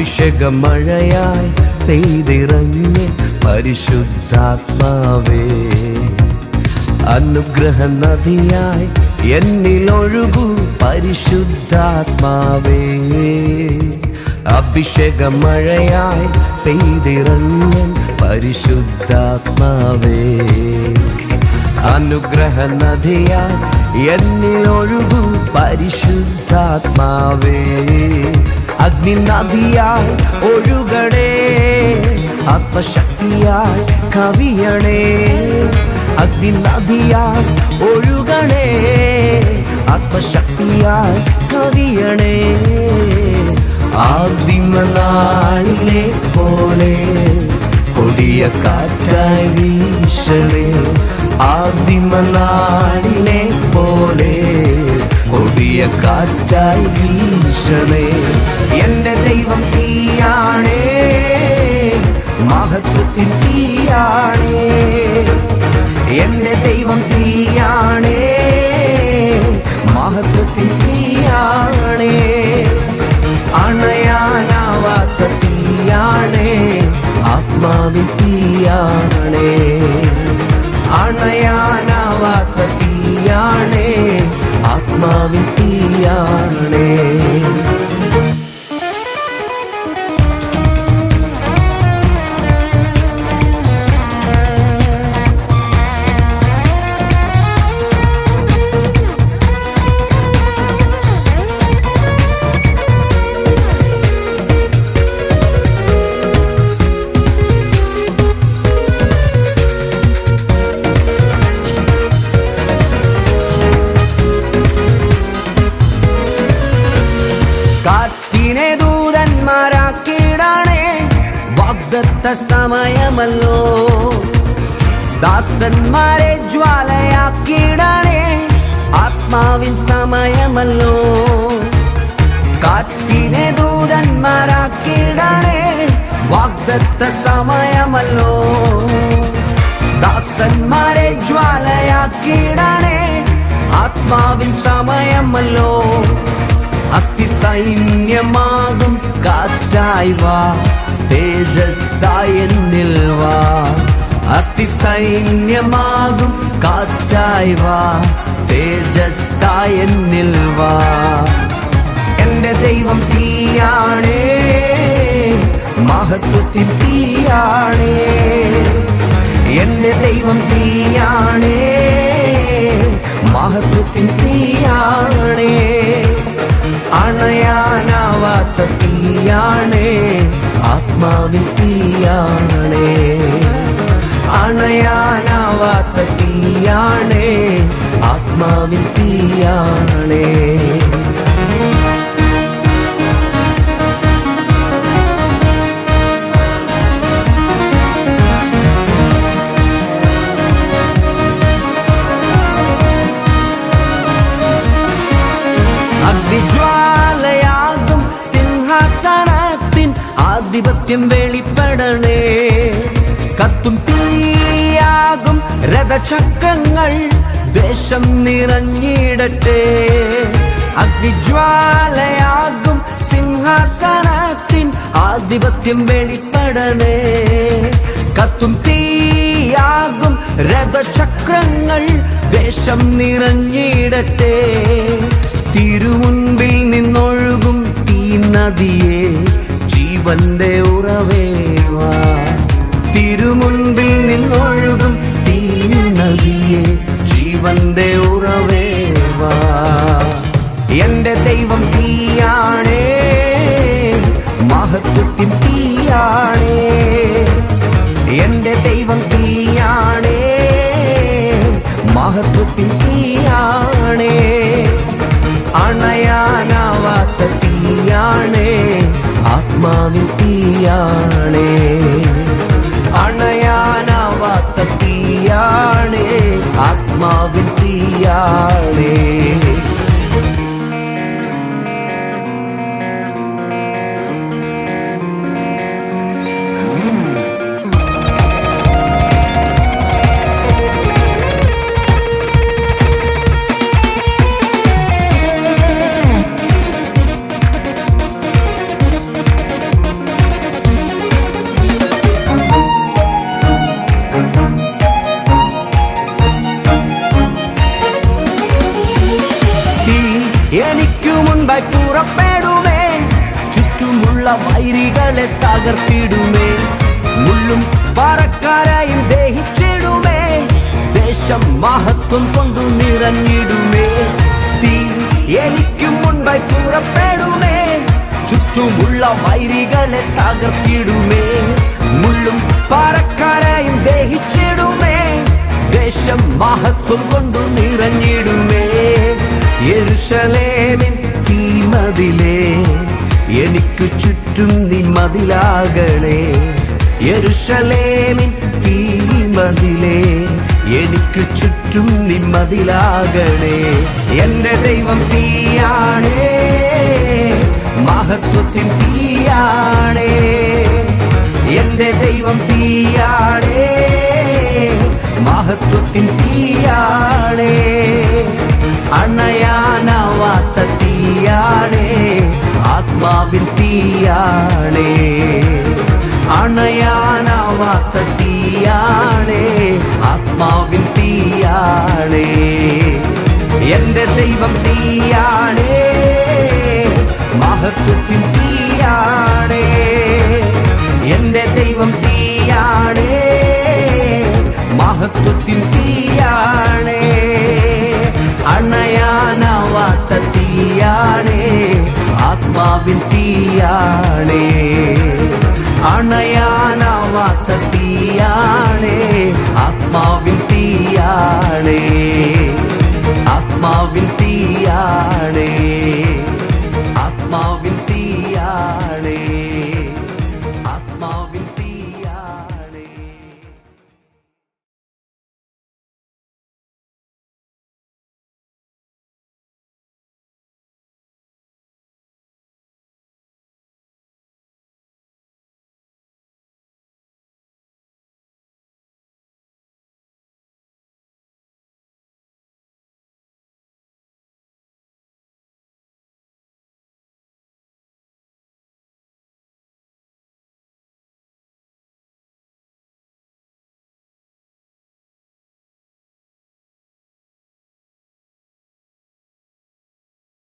അഭിഷേക മഴയായി പെയ്തിറങ്ങിയ പരിശുദ്ധാത്മാവേ. അനുഗ്രഹ നദിയായി എന്നിലൊഴുകു പരിശുദ്ധാത്മാവേ. അഭിഷേക മഴയായി പെയ്തിറങ്ങിയ പരിശുദ്ധാത്മാവേ. അനുഗ്രഹ നദിയായി എന്നിലൊഴുകു പരിശുദ്ധാത്മാവേ. അഗ്നി നദിയായി ഒഴുകണേ. ആത്മശക്തിയായി കവിയണേ. അഗ്നി നദിയായി ഒഴുകണേ. ആത്മശക്തിയായി കവിയണേ. ആദിമനാളിലെ പോലെ കൊടിയ കാറ്റായി വീശണേ. ആദിമനാളിലെ പോലെ കൊടിയ കാറ്റായി വീശണേ. എന്റെ ദൈവം തീയാണേ. മഹത്വത്തിൻ തീയാണേ. എന്റെ ദൈവം തീയാണേ. മഹത്വത്തിൻ തീയാണേ. വാഗ്ദത്ത സമയമല്ലോ. ദാസന്മാരെ ജ്വാലയാക്കിയിടണേ ആത്മാവിൻ സമയമല്ലോ. കാറ്റിനെ ദൂതന്മാരാക്കിയിടണേ വാഗ്ദത്ത സമയമല്ലോ. ദാസന്മാരെ ജ്വാലയാക്കിയിടണേ ആത്മാവിൻ സമയമല്ലോ. അസ്ഥി സൈന്യമാകും കാറ്റായി വാ. തേജസ്സായി നിൽവാ. അസ്ഥി സൈന്യമാകും കാറ്റായി വാ. തേജസ്സായ നിൽവാ. എന്റെ ദൈവം തീയാണേ മഹത്വത്തിൽ തീയാണേ. എന്റെ ദൈവം തീയാണേ മഹത്വത്തിൽ തീയാണേ. അണയാനാവാത്ത തീയാണേ. ആത്മാവിൻ തീയാണേ. അണയാനാവാത്ത തീയാണേ. ആത്മാവിൻ തീയാണേ. ആധിപത്യം വെളിപ്പെടണേ. കത്തും തീയാകും രഥചക്രങ്ങൾ ദേശം നിറഞ്ഞിടട്ടെ. അഗ്നിജ്വാലയാകും സിംഹാസനത്തിൻ ആധിപത്യം വെളിപ്പെടണേ. കത്തും തീയാകും രഥചക്രങ്ങൾ ദേശം നിറഞ്ഞിടട്ടെ. തിരുമുൻപിൽ നിന്നൊഴുകും തീ നദിയെ. ജീവന്റെ ഉറവേവാ തിരുമുൻപിൽ നിന്നൊഴുകും തീ നദിയെ ജീവന്റെ ഉറവേവാ എന്റെ ദൈവം തീയാണേ മഹത്വത്തിൻ തീയാണേ. എന്റെ ദൈവം തീയാണേ മഹത്വത്തിൻ തീയാണേ. അണയാനാവാത്ത തീയാണേ. ആത്മാവിൻ തീയാണേ അണയാനാവാത്ത തീയാണേ. ആത്മാവിൻ തീയാണേ വൈരികളെ തകർത്തിടുമേ. മുള്ളും പാറക്കാരായും ദഹിച്ചിടുമേ. ദേശം മഹത്വം കൊണ്ടു നിറഞ്ഞിടുമേ. തീ എനിക്കും മുൻപായി പുറപ്പെടുമേ. ചുറ്റുമുള്ള വൈരികളെ തകർത്തിടുമേ. മുള്ളും പാറക്കാരായും ദഹിച്ചിടുമേ. ദേശം മഹത്വം കൊണ്ടു നിറഞ്ഞിടുമേ. യെരുശലേമിൻ തീമതിലേ. എനിക്ക് ചുറ്റും നീ മതിലാകണേ. തീ മതിലേ എനിക്ക് ചുറ്റും നീ മതിലാകളേ എന്റെ ദൈവം തീയാണേ മഹത്വത്തിൻ തീയാണേ. ആത്മാവിൻ തീയാണേ അണയാനാവാത്ത തീയാണേ ആത്മാവിൻ തീയാണേ എന്റെ ദൈവം തീയാണേ മഹത്വത്തിൻ തീയാണേ തീയാണേ അണയാനാവാത്ത തീയാണേ. ആത്മാവിൻ തീയാണേ. ആത്മാവിൻ തീയാണേ.